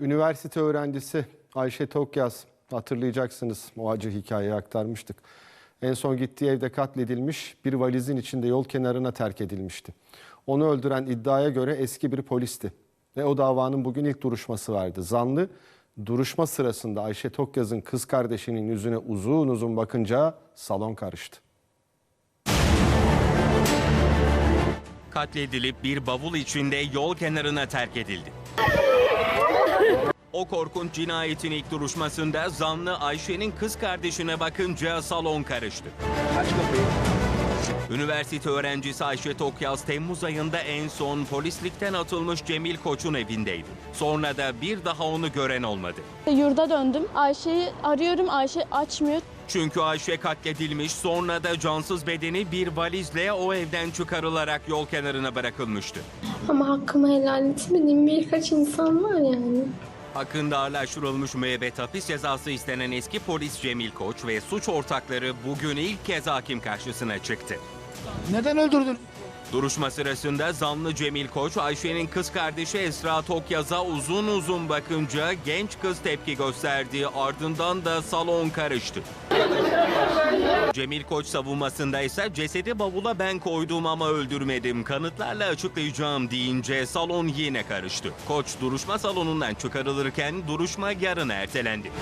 Üniversite öğrencisi Ayşe Tokyaz hatırlayacaksınız o acı hikayeyi aktarmıştık. En son gittiği evde katledilmiş bir valizin içinde yol kenarına terk edilmişti. Onu öldüren iddiaya göre eski bir polisti. Ve o davanın bugün ilk duruşması vardı. Zanlı duruşma sırasında Ayşe Tokyaz'ın kız kardeşinin yüzüne uzun uzun bakınca salon karıştı. katledilip bir bavul içinde yol kenarına terk edildi. O korkunç cinayetin ilk duruşmasında zanlı Ayşe'nin kız kardeşine bakınca salon karıştı. Üniversite öğrencisi Ayşe Tokyaz Temmuz ayında en son polislikten atılmış Cemil Koç'un evindeydi. Sonra da bir daha onu gören olmadı. Yurda döndüm. Ayşe'yi arıyorum. Ayşe açmıyor. Çünkü Ayşe katledilmiş sonra da cansız bedeni bir valizle o evden çıkarılarak yol kenarına bırakılmıştı. Ama hakkımı helal etmediğim birkaç insan var yani. Hakkında ağırlaştırılmış müebbet hapis cezası istenen eski polis Cemil Koç ve suç ortakları bugün ilk kez hakim karşısına çıktı. Neden öldürdün? Duruşma sırasında zanlı Cemil Koç, Ayşe'nin kız kardeşi Esra Tokyaz'a uzun uzun bakınca genç kız tepki gösterdi. Ardından da salon karıştı. Cemil Koç savunmasında ise cesedi bavula ben koydum ama öldürmedim. Kanıtlarla açıklayacağım deyince salon yine karıştı. Koç duruşma salonundan çıkarılırken duruşma yarın ertelendi.